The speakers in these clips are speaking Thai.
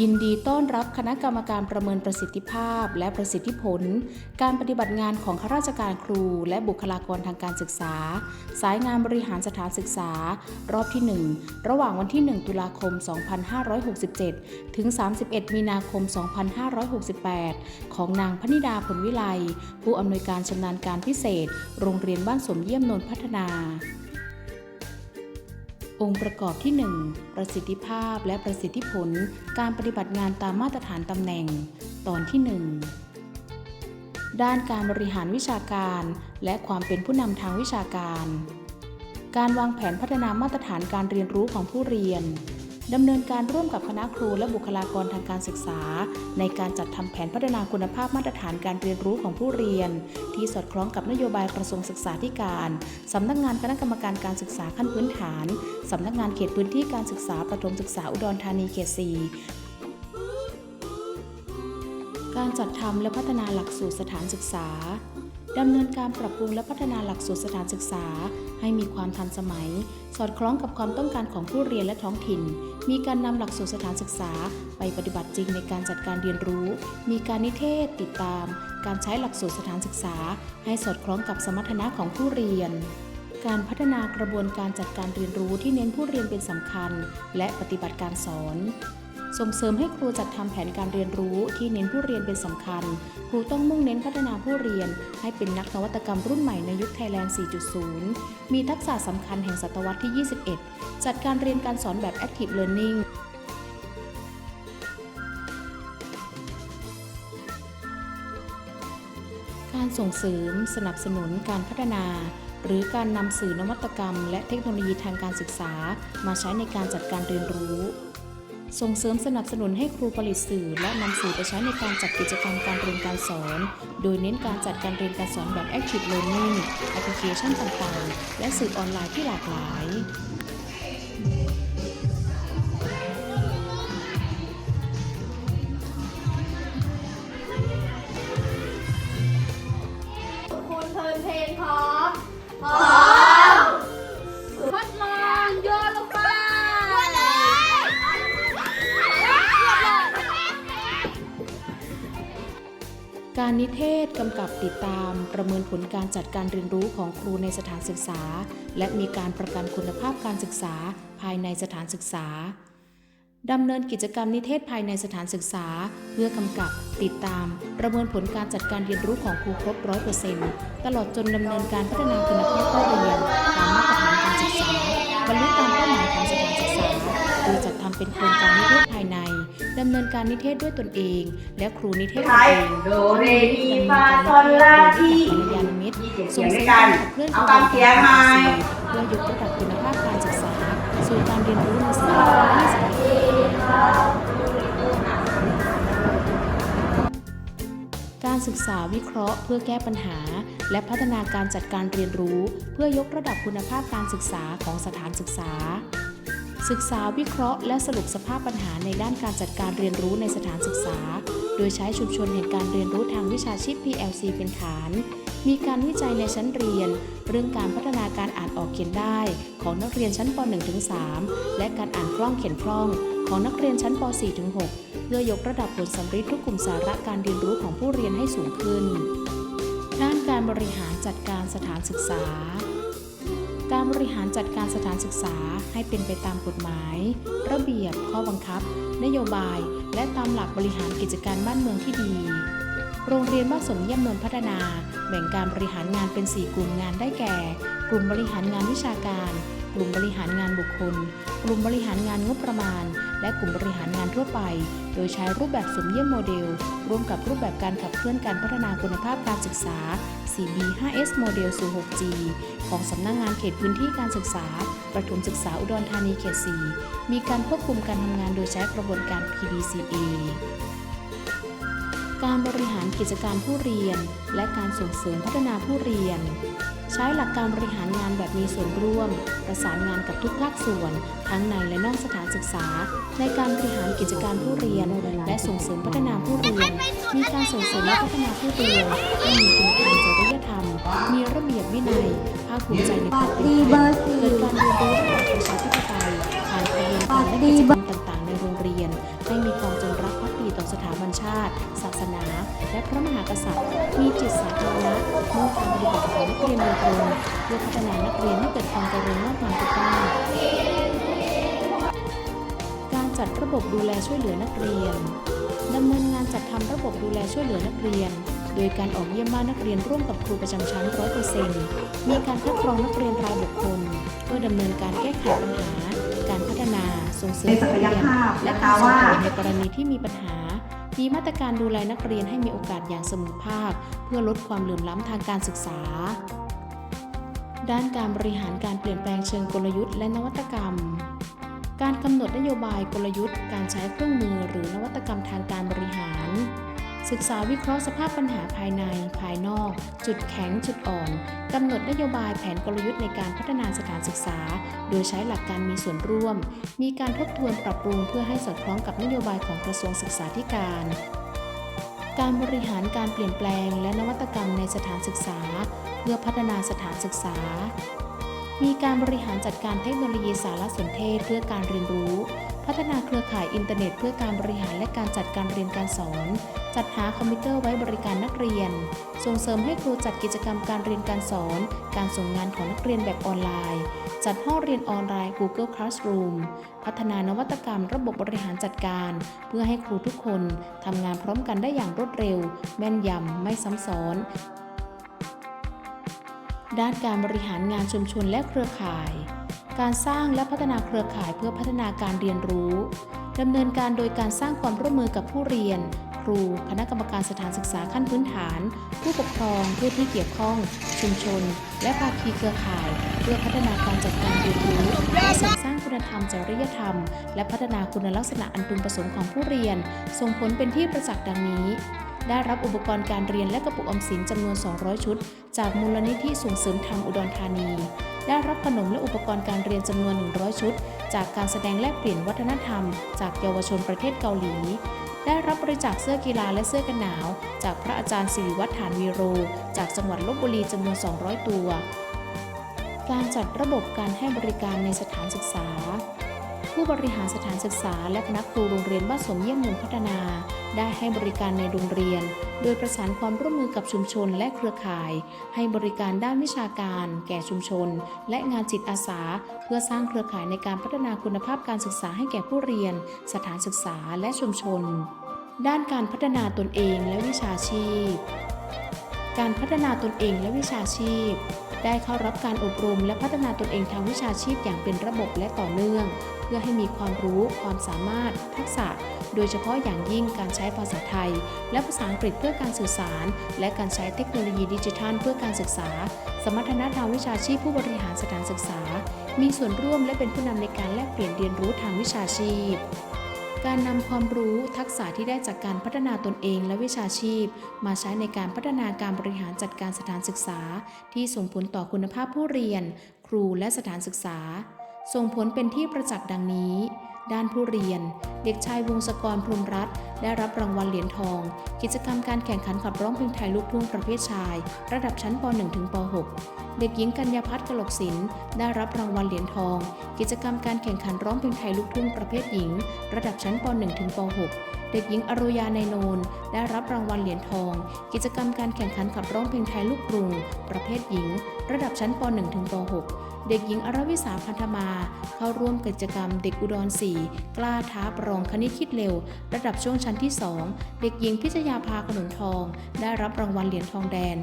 ยินดีต้อนรับคณะกรรมการประเมินประสิทธิภาพ และประสิทธิผล การปฏิบัติงานของข้าราชการครู และบุคลากรทางการศึกษา สายงานบริหารสถานศึกษา รอบที่ 1 ระหว่างวันที่ 1 ตุลาคม 2567 ถึง 31 มีนาคม 2568 ของนางพนิดาผลวิไลผู้อำนวยการชำนาญการพิเศษ โรงเรียนบ้านสมเยี่ยมนนท์พัฒนา องค์ประกอบที่ 1 ประสิทธิภาพและประสิทธิผลการปฏิบัติงานตามมาตรฐานตำแหน่ง ตอนที่ 1 ด้านการบริหารวิชาการ และความเป็นผู้นำทางวิชาการ การวางแผนพัฒนามาตรฐานการเรียนรู้ของผู้เรียน ดำเนินการร่วมกับคณะครูและบุคลากรทางการศึกษา ในการจัดทำแผนพัฒนาคุณภาพมาตรฐานการเรียนรู้ของผู้เรียน ที่สอดคล้องกับนโยบายกระทรวงศึกษาธิการสำนักงานคณะกรรมการการศึกษาขั้นพื้นฐานสำนักงานเขตพื้นที่การศึกษาประถมศึกษาอุดรธานีเขต 4การจัดทำและพัฒนาหลักสูตรสถานศึกษา ดำเนินการปรับปรุงและพัฒนาหลักสูตรสถานศึกษา ให้มีความทันสมัย สอดคล้องกับความต้องการของผู้เรียนและท้องถิ่น มีการนำหลักสูตรสถานศึกษา ไปปฏิบัติจริงในการจัดการเรียนรู้ มีการนิเทศติดตาม การใช้หลักสูตรสถานศึกษา ให้สอดคล้องกับสมรรถนะของผู้เรียนการพัฒนากระบวนการจัดการเรียนรู้ที่เน้นผู้เรียนเป็นสำคัญ และปฏิบัติการสอน ส่งเสริมให้ครูจัดทำแผนการเรียนรู้ที่เน้นผู้เรียนเป็นสำคัญ ครูต้องมุ่งเน้นพัฒนาผู้เรียน ให้เป็นนักนวัตกรรมรุ่นใหม่ในยุคไทยแลนด์ 4.0 มีทักษะสำคัญแห่งศตวรรษที่ 21 จัดการเรียนการสอนแบบ Active Learning การส่งเสริม สนับสนุนการพัฒนา หรือการนำสื่อนวัตกรรม และเทคโนโลยีทางการศึกษา มาใช้ในการจัดการเรียนรู้ ส่งเสริมสนับสนุนให้ครูผลิตสื่อ และนำสื่อไปใช้ในการจัดกิจกรรมการเรียนการสอน โดยเน้นการจัดการเรียนการสอนแบบ Active Learning แอปพลิเคชันต่างๆ และสื่อออนไลน์ที่หลากหลายคุณเทินเพลงพร้อมพร้อม การนิเทศกำกับติดตามประเมินผลการจัดการเรียนรู้ของครูในสถานศึกษา และมีการประกันคุณภาพการศึกษาภายในสถานศึกษาดำเนินกิจกรรมนิเทศภายในสถานศึกษา เพื่อกำกับติดตาม ประเมินผลการจัดการเรียนรู้ของครูครบร้อยเปอร์เซ็นต์ตลอดจนดำเนินการพัฒนาคุณภาพผู้เรียนตามมาตรฐานการศึกษาบรรลุตามเป้าหมายของสถานศึกษาโดยจัดทำเป็นโครงการนิเทศภายใน ดำเนินการนิเทศด้วยตนเอง และครูนิเทศตนเองโดเรมีฟาซอลลาที่ยานมิตรมีเสียงส่งด้เสวยริมกักานรขับเคลื่อนเอาการเสียงหน่อยเพื่อยกระดับคุณภาพการศึกษา สู่การเรียนรู้ในศตวรรษที่21การศึกษาวิเคราะห์เพื่อแก้ปัญหา และพัฒนาการจัดการเรียนรู้ เพื่อยกระดับคุณภาพการศึกษาของสถานศึกษา ศึกษาวิเคราะห์และสรุปสภาพปัญหาในด้านการจัดการเรียนรู้ในสถานศึกษา โดยใช้ชุมชนแห่งการเรียนรู้ทางวิชาชีพ PLC เป็นฐาน มีการวิจัยในชั้นเรียน เรื่องการพัฒนาการอ่านออกเขียนได้ ของนักเรียนชั้นป .1-3 และการอ่านคล่องเขียนคล่อง ของนักเรียนชั้นป .4-6 เพื่อยกระดับผลสัมฤทธิ์ทุกกลุ่มสาระการเรียนรู้ของผู้เรียนให้สูงขึ้น ด้านการบริหารจัดการสถานศึกษา การบริหารจัดการสถานศึกษาให้เป็นไปตามกฎหมาย ระเบียบ ข้อบังคับ นโยบาย และตามหลักบริหารกิจการบ้านเมืองที่ดี โรงเรียนบ้านสมเยี่ยมนน์พัฒนา แบ่งการบริหารงานเป็น 4 กลุ่มงานได้แก่ กลุ่มบริหารงานวิชาการ กลุ่มบริหารงานบุคคล กลุ่มบริหารงานงบประมาณ และกลุ่มบริหารงานทั่วไป โดยใช้รูปแบบสมเยี่ยมโมเดล ร่วมกับรูปแบบการขับเคลื่อนการพัฒนาคุณภาพการศึกษา 4B 5S โมเดลสู่ 6G ของสำนักงงานเขตพื้นที่การศึกษา ประถมศึกษาอุดรธานีเขต 4 มีการควบคุมการทำงานโดยใช้กระบวนการ PDCA การบริหารกิจการผู้เรียน และการส่งเสริมพัฒนาผู้เรียน ใช้หลักการบริหารงานแบบมีส่วนร่วม ประสานงานกับทุกภาคส่วน ทั้งในและนอกสถานศึกษา ในการบริหารกิจการผู้เรียน และส่งเสริมพัฒนาผู้เรียน มีการส่งเสริมและพัฒนาผู้เรียนให้มีคุณธรรมจริยธรรม มีระเบียบวินัย ภาคภูมิใจในความเป็นเกิดการเรียนรู้ระบบประชาธิปไตยผ่านกระบวนการและกิจกรรม รักภักดีต่อสถาบันชาติ ศาสนา และพระมหากษัตริย์ มีจิตสาธารณะมุ่งการปฏิบัติของนักเรียนโดยตรงเพื่อพัฒนานักเรียนให้เกิดความเจริญงอกงามทุกด้านการจัดระบบดูแลช่วยเหลือนักเรียนดำเนินงานจัดทำระบบดูแลช่วยเหลือนักเรียนโดยการออกเยี่ยมบ้านนักเรียนร่วมกับครูประจำชั้น100%มีการคัดกรองนักเรียนรายบุคคล เพื่อดำเนินการแก้ไขปัญหา การพัฒนา ส่งเสริมศักยภาพและการว่าเสริมในกรณีที่มีปัญหา มีมาตรการดูแลนักเรียนให้มีโอกาสอย่างเสมอภาค เพื่อลดความเหลื่อมล้ำทางการศึกษา ด้านการบริหารการเปลี่ยนแปลงเชิงกลยุทธ์และนวัตกรรม การกำหนดนโยบายกลยุทธ์ การใช้เครื่องมือหรือนวัตกรรมทางการบริหาร ศึกษาวิเคราะห์สภาพปัญหาภายในภายนอก จุดแข็ง จุดอ่อนกำหนดนโยบายแผนกลยุทธ์ในการพัฒนาสถานศึกษา โดยใช้หลักการมีส่วนร่วม มีการทบทวนปรับปรุงเพื่อให้สอดคล้องกับนโยบายของกระทรวงศึกษาธิการ การบริหารการเปลี่ยนแปลง และนวัตกรรมในสถานศึกษา เพื่อพัฒนาสถานศึกษา มีการบริหารจัดการเทคโนโลยีสารสนเทศเพื่อการเรียนรู้ พัฒนาเครือข่ายอินเทอร์เน็ต เพื่อการบริหารและการจัดการเรียนการสอน จัดหาคอมพิวเตอร์ไว้บริการนักเรียน ส่งเสริมให้ครูจัดกิจกรรมการเรียนการสอน การส่งงานของนักเรียนแบบออนไลน์ จัดห้องเรียนออนไลน์ Google Classroom พัฒนานวัตกรรมระบบบริหารจัดการ เพื่อให้ครูทุกคนทำงานพร้อมกันได้อย่างรวดเร็ว แม่นยำไม่ซ้ำซ้อนด้านการบริหารงานชุมชนและเครือข่าย การสร้างและพัฒนาเครือข่ายเพื่อพัฒนาการเรียนรู้ดำเนินการโดยการสร้างความร่วมมือกับผู้เรียน ครู คณะกรรมการสถานศึกษาขั้นพื้นฐาน ผู้ปกครองผู้ที่เกี่ยวข้อง ชุมชน และภาคีเครือข่าย เพื่อพัฒนาการจัดการเรียนรู้และเสริมสร้างคุณธรรมจริยธรรม และพัฒนาคุณลักษณะอันพึงประสงค์ของผู้เรียน ส่งผลเป็นที่ประจักษ์ดังนี้ได้รับอุปกรณ์การเรียนและกระปุกออมสินจำนวน 200 ชุด จากมูลนิธิส่งเสริมธรรมอุดรธานี ได้รับขนมและอุปกรณ์การเรียนจำนวน 100 ชุด จากการแสดงแลกเปลี่ยนวัฒนธรรม จากเยาวชนประเทศเกาหลี ได้รับบริจาคเสื้อกีฬาและเสื้อกันหนาว จากพระอาจารย์สิริวัฒน์ฐานวีโร จากจังหวัดลบบุรีจำนวน 200 ตัว การจัดระบบการให้บริการในสถานศึกษา ผู้บริหารสถานศึกษา และคณะครูโรงเรียนบ้านสมเยี่ยมเมืองพัฒนา ได้ให้บริการในโรงเรียน โดยประสานความร่วมมือกับชุมชนและเครือข่าย ให้บริการด้านวิชาการ แก่ชุมชน และงานจิตอาสา เพื่อสร้างเครือข่ายในการพัฒนาคุณภาพการศึกษาให้แก่ผู้เรียน สถานศึกษาและชุมชน ด้านการพัฒนาตนเองและวิชาชีพ การพัฒนาตนเองและวิชาชีพ ได้เข้ารับการอบรมและพัฒนาตนเองทางวิชาชีพอย่างเป็นระบบและต่อเนื่อง เพื่อให้มีความรู้ ความสามารถ ทักษะ โดยเฉพาะอย่างยิ่งการใช้ภาษาไทย และภาษาอังกฤษเพื่อการสื่อสาร และการใช้เทคโนโลยีดิจิทัลเพื่อการศึกษา สมรรถนะทางวิชาชีพผู้บริหารสถานศึกษา มีส่วนร่วมและเป็นผู้นำในการแลกเปลี่ยนเรียนรู้ทางวิชาชีพ การนำความรู้ทักษะที่ได้จากการพัฒนาตนเองและวิชาชีพ มาใช้ในการพัฒนาการบริหารจัดการสถานศึกษา ที่ส่งผลต่อคุณภาพผู้เรียน ครูและสถานศึกษา ส่งผลเป็นที่ประจักษ์ดังนี้ ด้านผู้เรียน เด็กชายวงศกรพรมรัตน์ได้รับรางวัลเหรียญทอง กิจกรรมการแข่งขันขับร้องเพลงไทยลูกทุ่งประเภทชาย ระดับชั้นป .1 ถึงป .6 เด็กหญิงกัญญาพัฒน์กลกศิลป์ได้รับรางวัลเหรียญทอง กิจกรรมการแข่งขันร้องเพลงไทยลูกทุ่งประเภทหญิง ระดับชั้นป .1 ถึงป .6 เด็กหญิงอโรยาในโนนได้รับรางวัลเหรียญทอง กิจกรรมการแข่งขันขับร้องเพลงไทยลูกกรุง ประเภทหญิง ระดับชั้นป .1 ถึงป .6 เด็กหญิงอรวิสาพันธมา เข้าร่วมกิจกรรมเด็กอุดร 4 กล้าท้าประลองคณิตคิดเร็ว ระดับช่วงชั้นที่ 2 เด็กหญิงพิชยาภาขนมทอง ได้รับรางวัลเหรียญทองแดน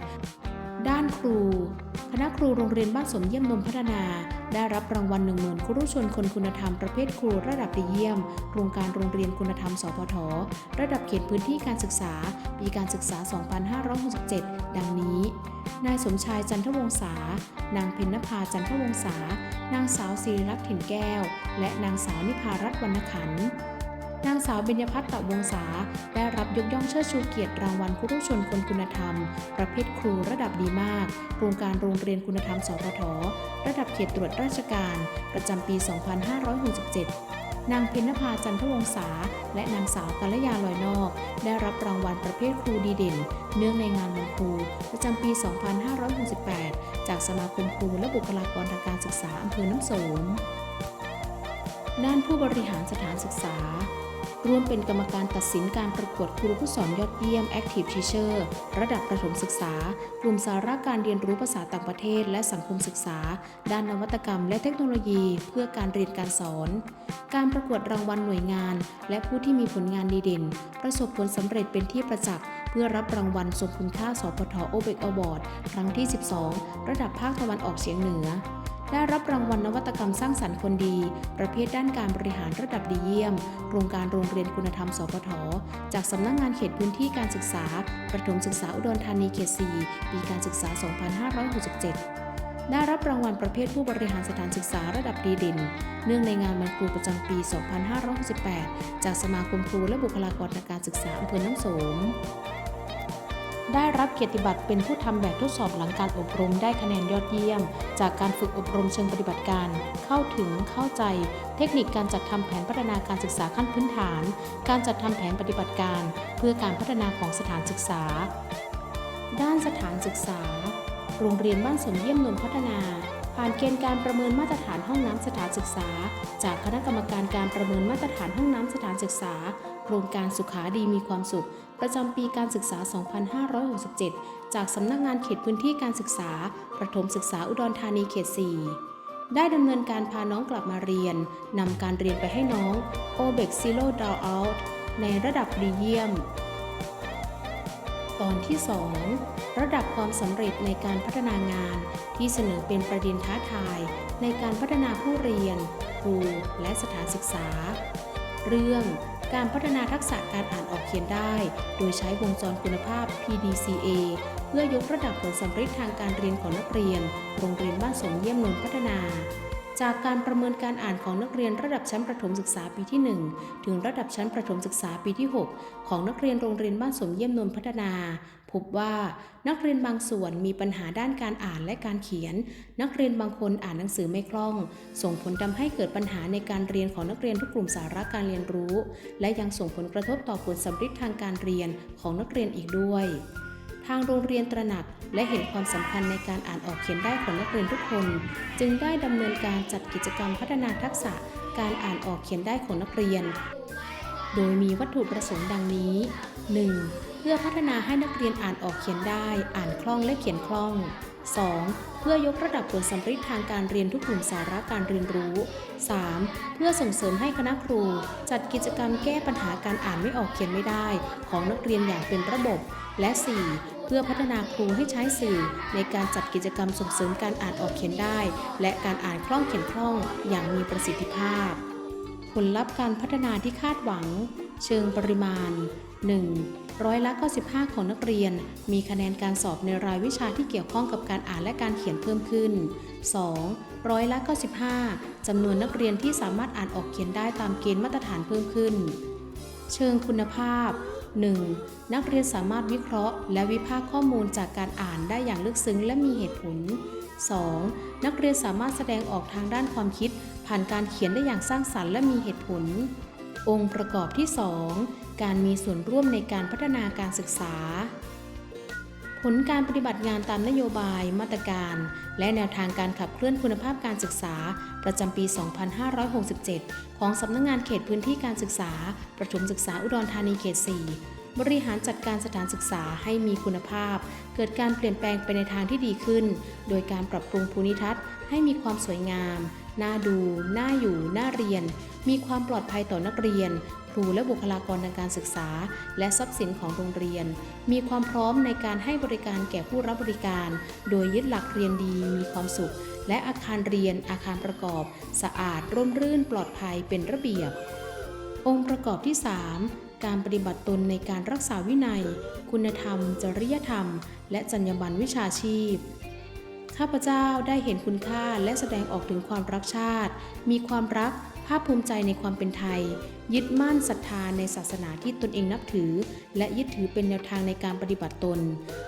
ด้านครู คณะครูโรงเรียนบ้านสมเยี่ยมนมพัฒนา ได้รับรางวัลหนึ่งหมื่นครูชนคนคุณธรรมประเภทครูระดับดีเยี่ยม โครงการโรงเรียนคุณธรรม สพท ระดับเขตพื้นที่การศึกษา ปีการศึกษา 2567 ดังนี้ นายสมชายจันทวงศา นางเพ็ญนภาจันทวงศา นางสาวศิริรัตน์ถิ่นแก้ว และนางสาวนิพารัตน์วรรณขันธ์ นางสาวเบญพัฒน์ตะวงศาได้รับยกย่องเชิดชูเกียรติรางวัลครูชนคนคุณธรรม ประเภทครูระดับดีมาก โครงการโรงเรียนคุณธรรมสพทระดับเขตตรวจราชการ ประจำปี 2567 นางเพ็ญนภาจันทวงศาและนางสาวกัลยาลอยนอก ได้รับรางวัลประเภทครูดีเด่น เนื่องในงานวันครู ประจำปี 2568 จากสมาคมครูและบุคลากรทางการศึกษาอำเภอน้ำโสมด้านผู้บริหารสถานศึกษา ร่วมเป็นกรรมการตัดสินการประกวดครูผู้สอนยอดเยี่ยม Active Teacher ระดับประถมศึกษา กลุ่มสาระการเรียนรู้ภาษาต่างประเทศ และสังคมศึกษา ด้านนวัตกรรม และเทคโนโลยี เพื่อการเรียนการสอน การประกวดรางวัลหน่วยงาน และผู้ที่มีผลงานดีเด่น ประสบผลสำเร็จเป็นที่ประจักษ์เพื่อรับรางวัลทรงคุณค่าสพทโอเบกอวอร์ดครั้งที่ 12 ระดับภาคตะวันออกเฉียงเหนือ ได้รับรางวัลนวัตกรรมสร้างสรรค์คนดี ประเภทด้านการบริหารระดับดีเยี่ยม โครงการโรงเรียนคุณธรรม สพท จากสำนักงงานเขตพื้นที่การศึกษา ประถมศึกษาอุดรธานีเขต 4 ปีการศึกษา 2567ได้รับรางวัลประเภทผู้บริหารสถานศึกษาระดับดีเด่น เนื่องในงานวันครูประจำปี 2568 จากสมาคมครูและบุคลากรทางการศึกษาอำเภอน้องโสม ได้รับเกียรติบัตรเป็นผู้ทำแบบทดสอบหลังการอบรมได้คะแนนยอดเยี่ยม จากการฝึกอบรมเชิงปฏิบัติการ เข้าถึงเข้าใจ เทคนิคการจัดทำแผนพัฒนาการศึกษาขั้นพื้นฐาน การจัดทำแผนปฏิบัติการ เพื่อการพัฒนาของสถานศึกษา ด้านสถานศึกษา โรงเรียนบ้านสมเยี่ยมนนท์พัฒนาผ่านเกณฑ์การประเมินมาตรฐานห้องน้ำสถานศึกษา จากคณะกรรมการการประเมินมาตรฐานห้องน้ำสถานศึกษา โครงการสุขาดีมีความสุข ประจำปีการศึกษา 2567 จากสำนักงานเขตพื้นที่การศึกษา ประถมศึกษาอุดรธานีเขต 4 ได้ดำเนินการพาน้องกลับมาเรียนนำการเรียนไปให้น้อง o b e x Zero Drown Out ในระดับดีเยี่ยม ตอนที่ 2 ระดับความสำเร็จในการพัฒนางาน ที่เสนอเป็นประเด็นท้าทาย ในการพัฒนาผู้เรียน ครูและสถานศึกษา เรื่อง การพัฒนาทักษะการอ่านออกเขียนได้ โดยใช้วงจรคุณภาพ PDCA เพื่อยกระดับผลสำเร็จทางการเรียนของนักเรียน โรงเรียนบ้านสมเยี่ยมนนพัฒนา จากการประเมินการอ่านของนักเรียนระดับชั้นประถมศึกษาปีที่ 1 ถึงระดับชั้นประถมศึกษาปีที่ 6 ของนักเรียนโรงเรียนบ้านสมเยี่ยมนนพัฒนา พบว่านักเรียนบางส่วนมีปัญหาด้านการอ่านและการเขียน นักเรียนบางคนอ่านหนังสือไม่คล่อง ส่งผลทำให้เกิดปัญหาในการเรียนของนักเรียนทุกกลุ่มสาระการเรียนรู้ และยังส่งผลกระทบต่อผลสำเร็จทางการเรียนของนักเรียนอีกด้วย ทางโรงเรียนตระหนัก และเห็นความสำคัญในการอ่านออกเขียนได้ของนักเรียนทุกคน จึงได้ดำเนินการจัดกิจกรรมพัฒนาทักษะการอ่านออกเขียนได้ของนักเรียน โดยมีวัตถุประสงค์ดังนี้ 1. เพื่อพัฒนาให้นักเรียนอ่านออกเขียนได้ อ่านคล่องและเขียนคล่อง 2. เพื่อยกระดับผลสำเร็จทางการเรียนทุกกลุ่มสาระการเรียนรู้ 3. เพื่อส่งเสริมให้คณะครู จัดกิจกรรมแก้ปัญหาการอ่านไม่ออกเขียนไม่ได้ ของนักเรียนอย่างเป็นระบบ และ 4. เพื่อพัฒนาครูให้ใช้สื่อ ในการจัดกิจกรรมส่งเสริมการอ่านออกเขียนได้ และการอ่านคล่องเขียนคล่องอย่างมีประสิทธิภาพ ผลลัพธ์การพัฒนาที่คาดหวัง เชิงปริมาณ 1. ร้อยละ95 ของนักเรียน มีคะแนนการสอบในรายวิชาที่เกี่ยวข้องกับการอ่านและการเขียนเพิ่มขึ้น 2. ร้อยละ95จำนวนนักเรียนที่สามารถอ่านออกเขียนได้ตามเกณฑ์มาตรฐานเพิ่มขึ้น เชิงคุณภาพ 1. นักเรียนสามารถวิเคราะห์ และวิพากษ์ข้อมูลจากการอ่านได้อย่างลึกซึ้งและมีเหตุผล 2. นักเรียนสามารถแสดงออกทางด้านความคิด ผ่านการเขียนได้อย่างสร้างสรรค์และมีเหตุผล องค์ประกอบที่ 2 การมีส่วนร่วมในการพัฒนาการศึกษา ผลการปฏิบัติงานตามนโยบายมาตรการ และแนวทางการขับเคลื่อนคุณภาพการศึกษา ประจำปี 2567 ของสำนักงงานเขตพื้นที่การศึกษา ประถมศึกษาอุดรธานีเขต 4 บริหารจัดการสถานศึกษาให้มีคุณภาพ เกิดการเปลี่ยนแปลงไปในทางที่ดีขึ้น โดยการปรับปรุงภูมิทัศน์ให้มีความสวยงาม น่าดู น่าอยู่ น่าเรียน มีความปลอดภัยต่อนักเรียน ครูและบุคลากรทางการศึกษา และทรัพย์สินของโรงเรียน มีความพร้อมในการให้บริการแก่ผู้รับบริการ โดยยึดหลักเรียนดีมีความสุข และอาคารเรียน อาคารประกอบ สะอาดร่มรื่นปลอดภัยเป็นระเบียบ องค์ประกอบที่ 3การปฏิบัติตนในการรักษาวินัย คุณธรรม จริยธรรม และจรรยาบรรณวิชาชีพ ข้าพเจ้าได้เห็นคุณค่าและแสดงออกถึงความรักชาติ มีความรักาคภูมิใจในความเป็นไทย ยึดมั่นศรัทธาในศาสนาที่ตนเองนับถือ และยึดถือเป็นแนวทางในการปฏิบัติตน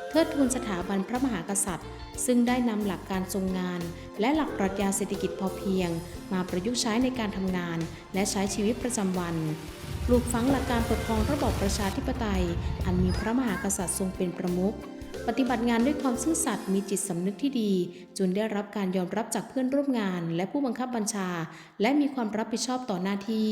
เทิดทูนสถาบันพระมหากษัตริย์ ซึ่งได้นำหลักการทรงงาน และหลักปรัชญาเศรษฐกิจพอเพียง มาประยุกต์ใช้ในการทำงาน และใช้ชีวิตประจำวันปลูกฝังหลักการปกครองระบอบประชาธิปไตย อันมีพระมหากษัตริย์ทรงเป็นประมุข ปฏิบัติงานด้วยความซื่อสัตย์มีจิตสำนึกที่ดี จนได้รับการยอมรับจากเพื่อนร่วมงาน และผู้บังคับบัญชา และมีความรับผิดชอบต่อหน้าที่